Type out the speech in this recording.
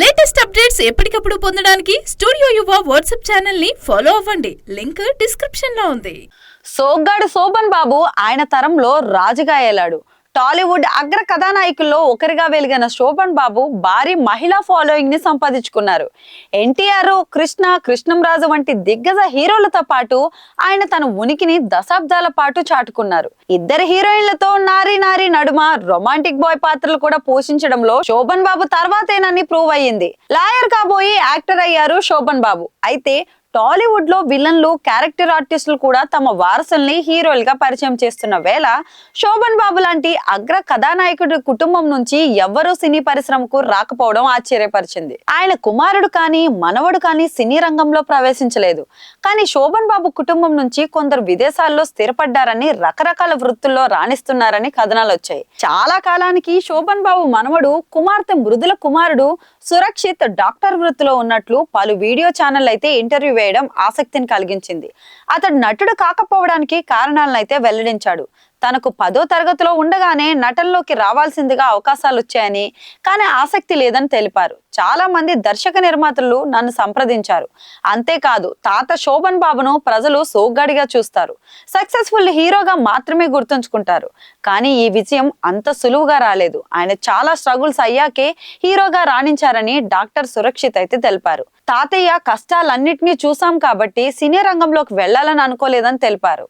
Latest updates ఎప్పటికప్పుడు పొందడానికి studio Yuva WhatsApp ఛానల్ని ఫాలో అవ్వండి. లింక్ డిస్క్రిప్షన్లో ఉంది. సోగ్గాడు శోభన్ బాబు ఆయన తరంలో రాజుగా ఏలాడు టాలీవుడ్ అగ్ర కథానాయకుల్లో ఒకరిగా వెలిగిన శోభన్ బాబు భారీ మహిళా ఫాలోయింగ్ని సంపాదించుకున్నారు. ఎన్టీఆర్ కృష్ణ కృష్ణంరాజు వంటి దిగ్గజ హీరోలతో పాటు ఆయన తన ఉనికిని దశాబ్దాల పాటు చాటుకున్నారు. ఇద్దరు హీరోయిన్లతో నారీ నారీ నడుమ రొమాంటిక్ బాయ్ పాత్రలు కూడా పోషించడంలో శోభన్ బాబు తర్వాతేనని ప్రూవ్ అయ్యింది. లాయర్ కాబోయి యాక్టర్ అయ్యారు శోభన్ బాబు. అయితే టాలీవుడ్లో విలన్లు క్యారెక్టర్ ఆర్టిస్టులు కూడా తమ వారసుల్ని హీరోలుగా పరిచయం చేస్తున్న వేళ శోభన్ బాబు లాంటి అగ్ర కథానాయకుడి కుటుంబం నుంచి ఎవ్వరూ సినీ పరిశ్రమకు రాకపోవడం ఆశ్చర్యపరిచింది. ఆయన కుమారుడు కానీ మనవడు కానీ సినీ రంగంలో ప్రవేశించలేదు. కానీ శోభన్ బాబు కుటుంబం నుంచి కొందరు విదేశాల్లో స్థిరపడ్డారని రకరకాల వృత్తుల్లో రాణిస్తున్నారని కథనాలు వచ్చాయి. చాలా కాలానికి శోభన్ బాబు మనవడు కుమార్తె మృదుల కుమారుడు సురక్షిత్ డాక్టర్ వృత్తిలో ఉన్నట్లు పలు వీడియో ఛానల్ అయితే ఇంటర్వ్యూ వేయడం ఆసక్తిని కలిగించింది. అతడు నటుడు కాకపోవడానికి కారణాలను అయితే వెల్లడించాడు. తనకు పదో తరగతిలో ఉండగానే నటనలోకి రావాల్సిందిగా అవకాశాలు వచ్చాయని కానీ ఆసక్తి లేదని తెలిపారు. చాలా మంది దర్శక నిర్మాతలు నన్ను సంప్రదించారు. అంతేకాదు తాత శోభన్ బాబును ప్రజలు సోగ్గాడిగా చూస్తారు. సక్సెస్ఫుల్ హీరోగా మాత్రమే గుర్తుంచుకుంటారు. కానీ ఈ విజయం అంత సులువుగా రాలేదు. ఆయన చాలా స్ట్రగుల్స్ అయ్యాకే హీరోగా రాణించారని డాక్టర్ సురక్షిత్ అయితే తెలిపారు. తాతయ్య కష్టాలన్నింటినీ చూసాం కాబట్టి సినీ రంగంలోకి వెళ్ళాలని అనుకోలేదని తెలిపారు.